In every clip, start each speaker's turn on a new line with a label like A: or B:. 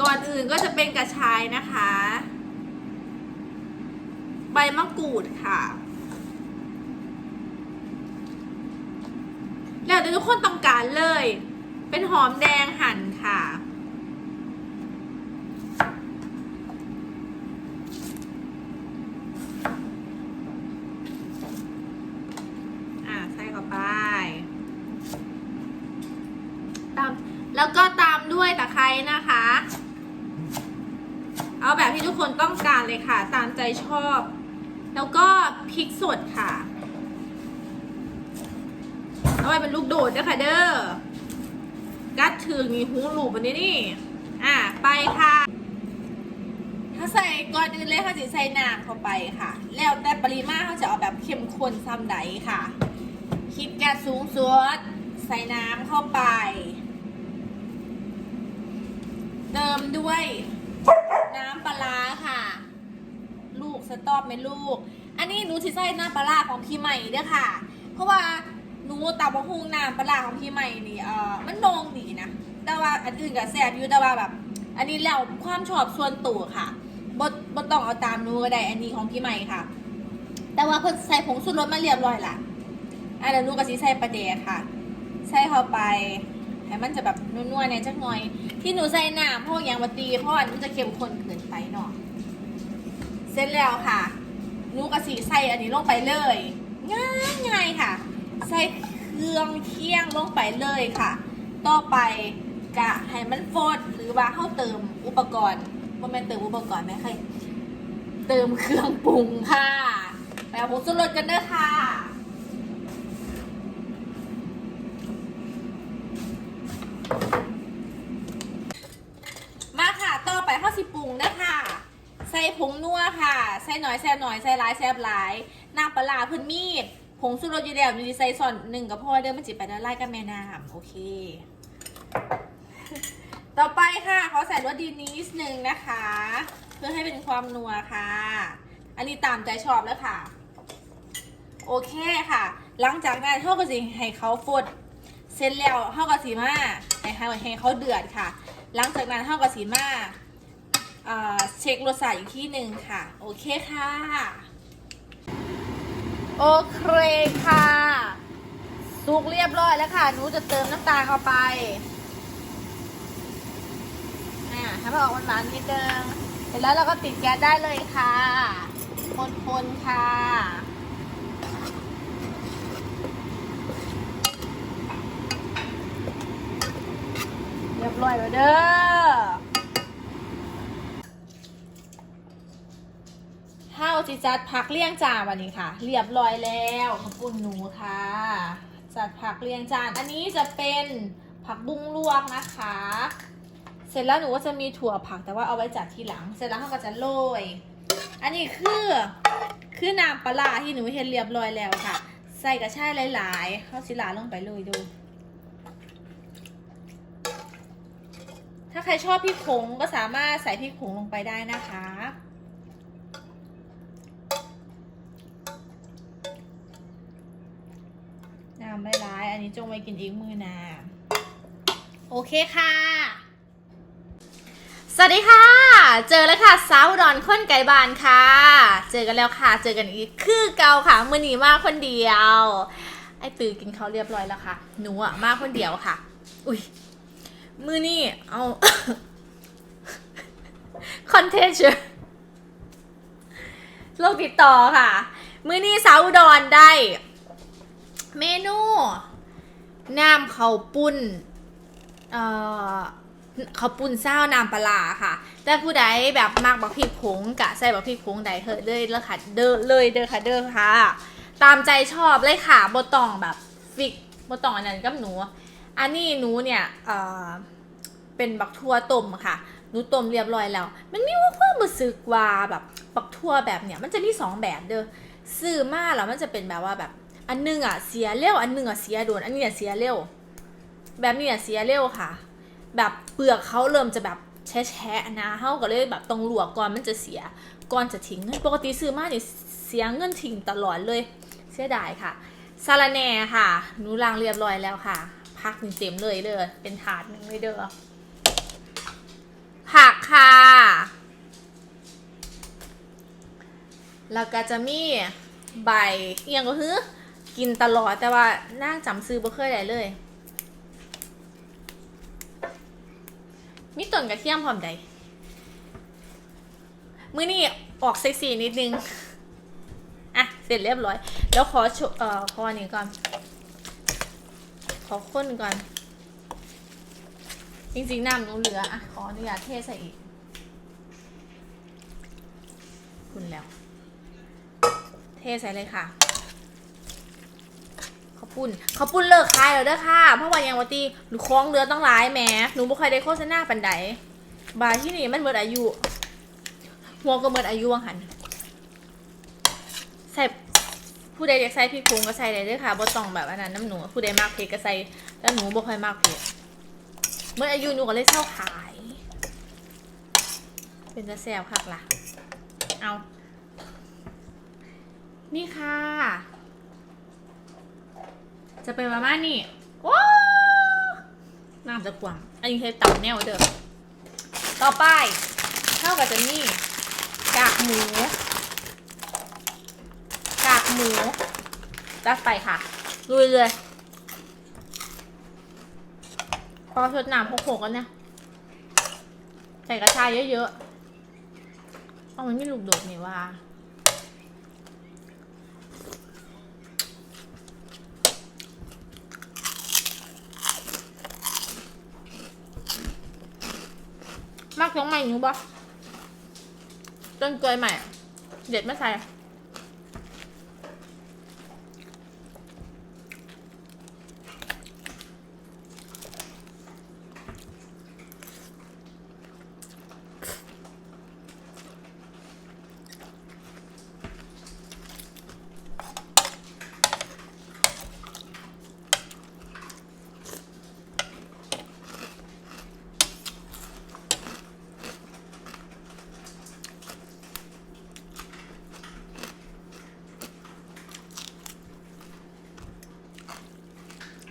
A: ก่อนอื่นก็จะเป็นกระชายนะคะ ใบมะกรูดค่ะ แล้วทุกคนต้องการเลย เป็นหอมแดงหั่นค่ะ อ่าใส่เข้าไป ตาม แล้วก็ตามด้วยตะไคร้นะคะ เอาแบบที่ทุกคนต้องการเลยค่ะ ตามใจชอบ แล้วก็พริกสดค่ะเอาไว้เป็นลูกโดดด้วยค่ะเด้อกัดถึงมีหูหลูบอันนี้นี่ อะ ไปค่ะ ถ้าใส่ก่อนอื่นเลยเขาจะใส่น้ำเข้าไปค่ะ แล้วแต่ปริมาณเขาจะเอาแบบเข้มข้นซ้ำใดค่ะ คิดแก๊สสูงสุดใส่น้ำเข้าไป เติมด้วยน้ำปลาค่ะ สต๊อปไหมลูก อันนี้หนูสิใส่น้ำปลาของพี่ใหม่เด้อค่ะ เพราะว่าหนูตาบะฮุงน้ำปลาของพี่ใหม่นี่เออมันนองดีนะ แต่ว่าอันอื่นก็แซ่บอยู่แต่ว่าแบบ อันนี้แล้วความชอบส่วนตัวค่ะบดบดต้องเอาตามหนูก็ได้ อันนี้ของพี่ใหม่ค่ะ แต่ว่าเพิ่นใส่ผงชูรสมาเรียบร้อยละอันนั้นหนูก็สิใส่ปลาแดกค่ะ ใส่เข้าไปให้มันจะแบบนัวๆเนี่ยจักหน่อย ที่หนูใส่น้ำเพราะอย่างวัตีเพราะว่ามันจะเข้มข้นเกินไปเนาะ เสร็จแล้วค่ะนูกะสีใส่อันนี้ลงไปเลยง่ายง่ายค่ะ ใส่เครื่องเคี่ยงลงไปเลยค่ะ ต่อไปกะให้มันฟดหรือว่าเข้าเติมอุปกรณ์ว่าแม่นเติมอุปกรณ์ไหมใครเติมเครื่องปรุงค่ะไปเอาผงชูรสกันเด้อค่ะ มาค่ะ ต่อไปข้าวสิปรุงนะคะ ใส่ผงนัวค่ะ ใส่หน่อยแซ่บหน่อย ใส่หลายแซ่บหลายน้ำปลาเพิ่นมีดผงสุรสอยู่แล้วมีใส่ส่วนหนึ่งกับพ่อเดิมมันจิไปละลายกับแม่น้ำโอเค ต่อไปค่ะเขาใส่รสดีนิดนึงนะคะ เพื่อให้เป็นความนัวค่ะ อันนี้ตามใจชอบแล้วค่ะ โอเคค่ะ หลังจากนั้นเขาก็สิให้เขาฟดเสร็จแล้วเขาก็สีมาให้ให้ให้เขาเดือดค่ะ หลังจากนั้นเขาก็สีมา เช็ครสชาติอีกที่หนึ่งค่ะ โอเคค่ะ โอเคค่ะ สุกเรียบร้อยแล้วค่ะ หนูจะเติมน้ำตาลเข้าไป อ่าให้มันออกหวานๆนิดนึงเสร็จแล้วเราก็ติดแก๊สได้เลยค่ะ คนๆค่ะเรียบร้อยแล้วเด้อข้าว จิจัดผักเลี่ยงจานวันนี้ค่ะ เรียบร้อยแล้วขอบคุณหนูค่ะ จัดผักเรียงจาน อันนี้จะเป็นผักบุ้งลวกนะคะ เสร็จแล้วหนูก็จะมีถั่วผักแต่ว่าเอาไว้จัดทีหลัง เสร็จแล้วเขาก็จะโรย อันนี้คือคือน้ำปลาที่หนูเห็นเรียบร้อยแล้วค่ะ ใส่กระชายหลายๆเข้าสิลาลงไปเลยดู ถ้าใครชอบพริกผงก็สามารถใส่พริกผงลงไปได้นะคะ น้ำร้ายๆอันนี้จงไว้กินอีกมือนาโอเคค่ะ สวัสดีค่ะ เจอแล้วค่ะสาวอุดอนค้นไก่บานค่ะ เจอกันแล้วค่ะ เจอกันอีกคือเกาค่ะ มือหนีมากคนเดียว ไอ้ตื่นกินเขาเรียบร้อยแล้วค่ะ หนูอะมากคนเดียวค่ะ อุ้ยมือนี่เอาคอนเทนต์เชโรคติดต่อค่ะ มือนี่สาวอุดรได้ เมนูน้ำเขาวปุ้นเอ่อเขาวปุ้นเศร้าน้ำปลาค่ะ แต่ผู้ใดแบบมักบักพริกผงกะใส่บักพริกผงใดเถอะเลยแล้วค่ะเด้อเลยเด้อค่ะเด้อค่ะ ตามใจชอบเลยค่ะบตองแบบฟิกบตองอันนั้นกับหนู อันนี้หนูเนี่ยเอ่อเป็นบักทั่วต้มค่ะหนูต้มเรียบร้อยแล้ว มันมีว่าความรู้สึกว่าแบบบักทั่วแบบเนี่ยมันจะมีสองแบบเด้อซื้อมาแล้วมันจะเป็นแบบว่าแบบ อันหนึงอะเสียเร็ว อันหนึงอะเสียโดน อันนี้อะเสียเร็ว แบบนี้อะเสียเร็วค่ะ แบบเปลือกเขาเริ่มจะแบบแฉะๆนะเฮาก็เลยแบบต้องลวกก่อนมันจะเสีย ก่อนจะทิ้งเงินปกติซื้อมาเนี่ยเสียเงินทิ้งตลอดเลย เสียดายค่ะซาลาแหน่ค่ะ หนูล้างเรียบร้อยแล้วค่ะ พักหนึ่งเต็มเลยเด้อ เป็นถาดหนึ่งเลยเด้อ ผักค่ะ แล้วก็จะมีใบเอียงก็คือ กินตลอดแต่ว่านั่งจำซื้อบ่เคยได้เลย มีต้นกระเทียมพร้อมใดมื้อนี้ออกเซ็กซี่นิดนึง อะ เสร็จเรียบร้อย แล้วขอเอ่อขอนี้ก่อน ขอข้นก่อน จริงๆน้ำหนูเหลือ อะ ขออนุญาตเทใส่อีก คุณแล้ว เทใส่เลยค่ะ ขอบปุ่นขอบปุ่นเลิกขายแล้วเด้อค่ะ เพราะว่ายังวัตีหนูคล้องเรือต้องร้ายแหมหนูบ่เคยได้โฆษณาปันใดบาร์ที่นี่มันเบิดอายุ หัวก็เบิดอายุวังหันใส่ผู้ใดอยากใส่พริกผงก็ใส่ได้เลยค่ะบ่ต้องแบบอันนั้นน้ำหนูผู้ใดมากเผ็ดก็ใส่แล้วหนูบ่ค่อยมากเผ็ดเมื่ออายุหนูก็เลยเช่าขาย เป็นจะแซ่บคักล่ะ เอา นี่ค่ะ จะเป็นมาม่านี่ว้าวน้ำจะกวางอันนี้คือเต่าแนวเดิมต่อไปเท่ากับจะนี่กากหมู กากหมูจัดไปค่ะลุยเลยพอชดน้ำหกๆกันเนี่ยใส่กระชายเยอะๆเอามันไม่ลูกโดดนี่ว่า มากยังใหม่หนูบ่ต้นเกยใหม่ เด็ดไม่ใส่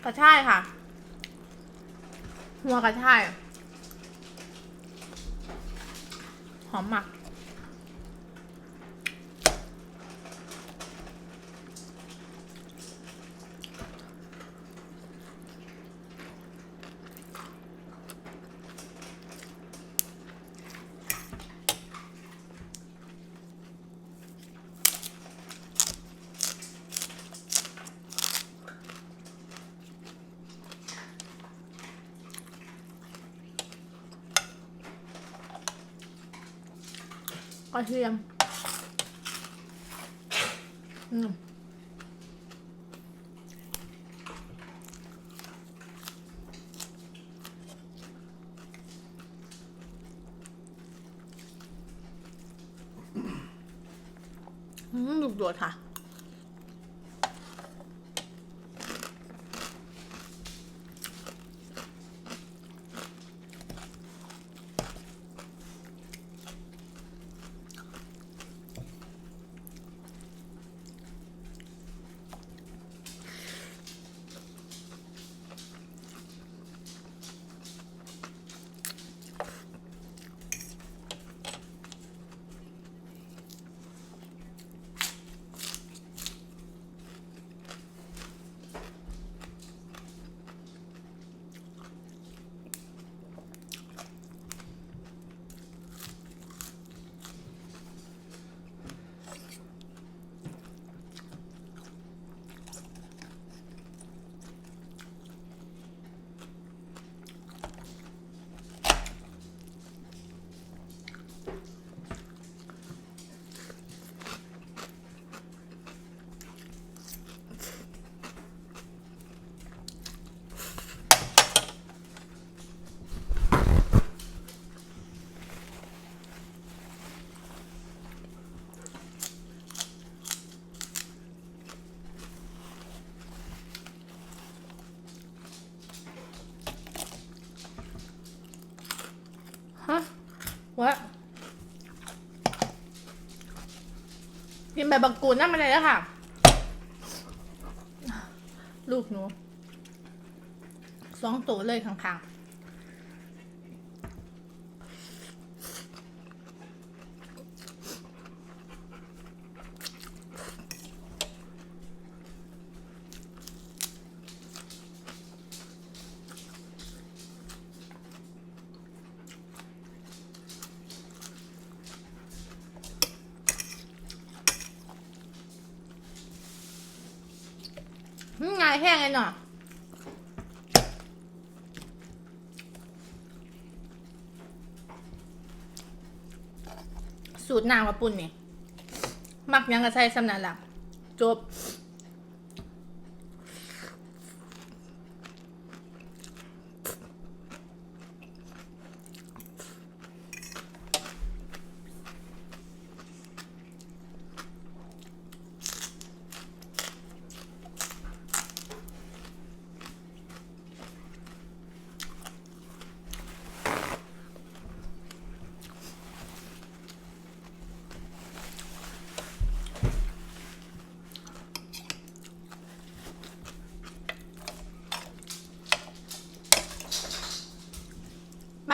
A: ระช่ายค่ะ หัวกระช่าย หอมหมัก ระเทียมอืมอืมดุดวดค่ะ ฮะวะกิน ใบบังกูดนั่นมาเลยแล้วค่ะ ลูกหนูสองตัวเลยข้างๆายแห้งเลยเนาะสูตรน้ำกระปุ่นนี่ มักยังกระใส่สำนักหลักจบ บ้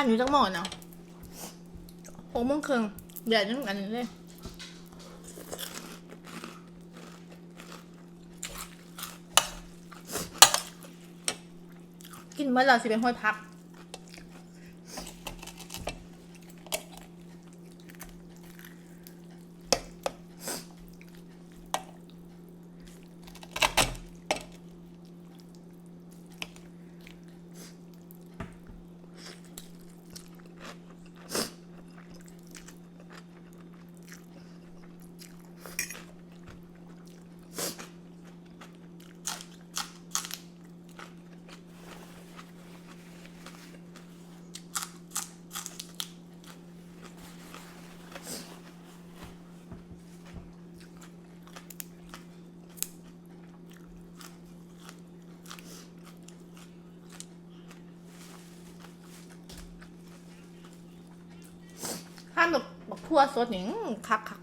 A: านอยู่จังหมดเนาะหกโมงครึ่งเดี๋ยวจังอันเลยกินเมื่อเราสิเป็นห้อยพัก ทั่วสดนี่คักคัก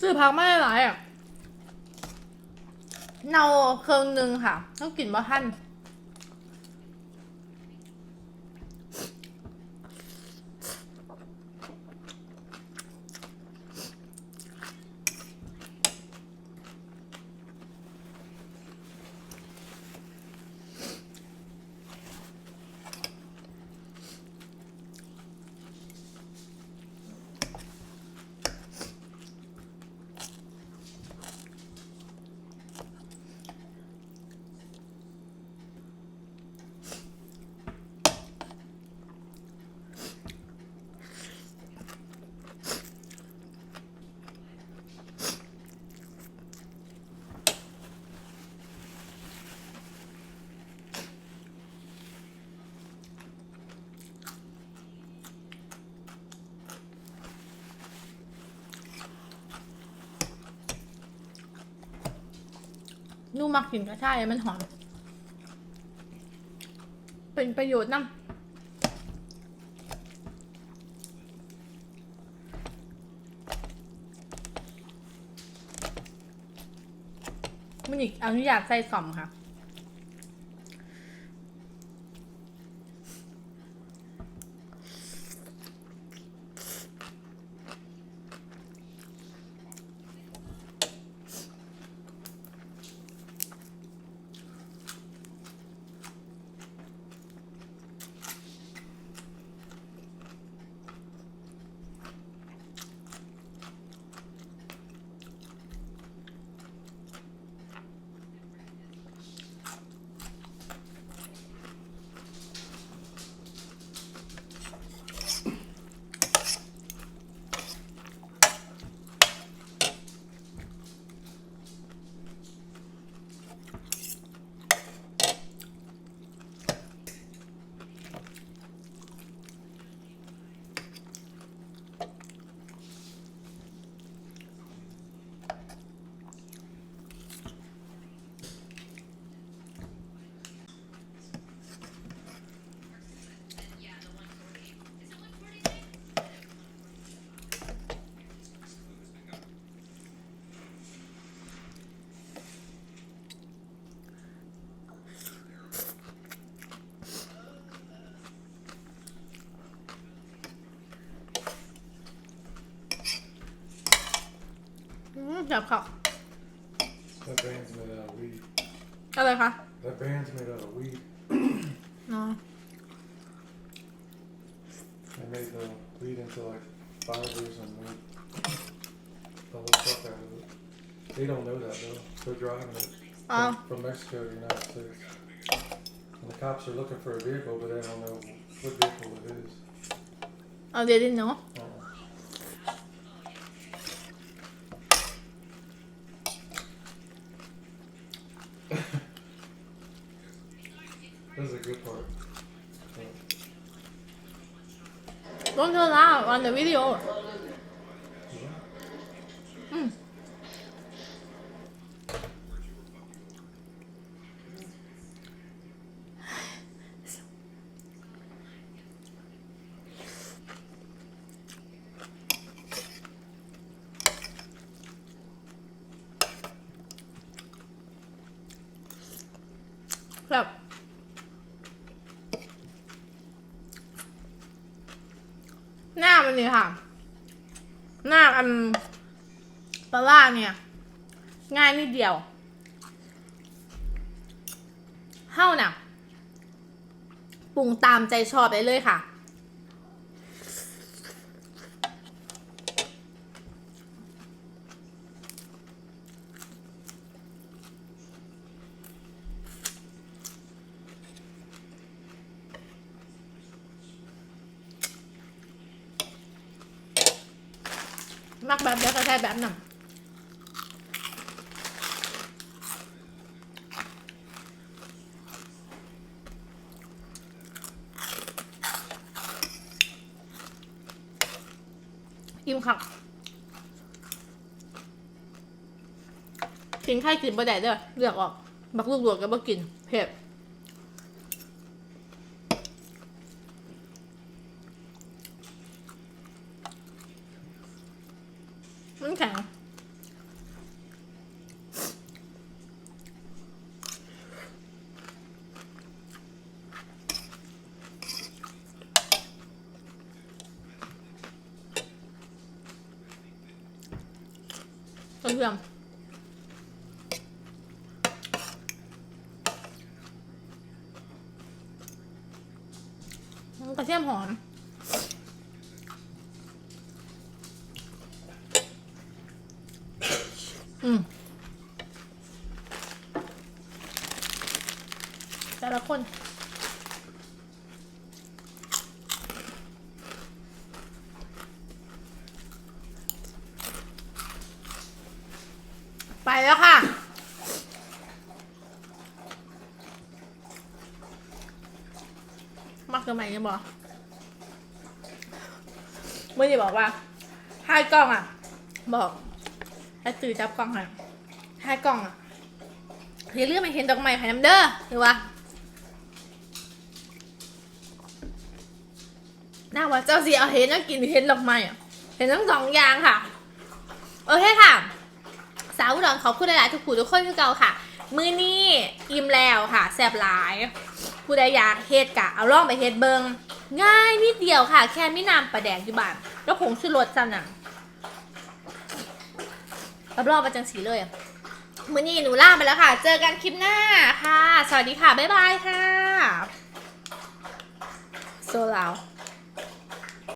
A: ซื้อพักไม่ได้หลายอะ เนาเครื่องหนึ่งค่ะต้องกินบ่ท่าน นุ่มมักกลิ่นกระชายมันหอม เป็นประโยชน์นะมันอีกอนุญาตใส่สอมค่ะ มจับเขา
B: That band's made out of weed.
A: อะไรคะ
B: That band's made out of weed.
A: อ๋อ
B: They made the weed into like fibers and made the whole fuck out of it. They don't know that though. They're driving it
A: Oh.
B: from, from Mexico to the United States. And the cops are looking for a vehicle, but they don't know what vehicle it is.
A: เอาเดี๋ นี่ค่ะ หน้าอันปลาเนี่ย ง่ายนิดเดียวเฮ้าน่ะปรุงตามใจชอบได้เลยค่ะ มักแบบเดียวก็ใช่แบบนั้นอิ่มค่ะกินไข่กินบะแดดเด้อเลือกออก บักลูกหลวงก็บ่กิน เผ็ด มันแข็งกระเทียมกระเทียมหอม อืมแต่ละคนไปแล้วค่ะ มักทำไมเนี่ยบอกเมื่อกี้บอกว่า ให้กล้องอะ บอก ให้ตื่นจับกล้องให้ให้กล้องอะอย่าลืมไปเห็นดอกไม้ให้น้ำเด้อหรือว่าน่าว่าเจ้าสีเอาเห็นแล้วกินเห็นดอกไม้อะเห็นทั้งสองอย่างค่ะ โอเคค่ะ สาวอุดรขอบคุณหลายๆทุกผู้ทุกคนคือเก่าค่ะ มื้อนี้อิ่มแล้วค่ะแซ่บหลายผู้ใดอยากเฮ็ดกะเอาล่องไปเฮ็ดเบิงง่ายนิดเดียวค่ะ แค่ไม่นำปลาแดกอยู่บ้านแล้วผงชูรสสั่นน่ะ รอบๆองมาจังสีเลยอะมื้อนี้หนูล่าไปแล้วค่ะ เจอกันคลิปหน้าค่ะ สวัสดีค่ะ บ๊ายบายค่ะ โซลาว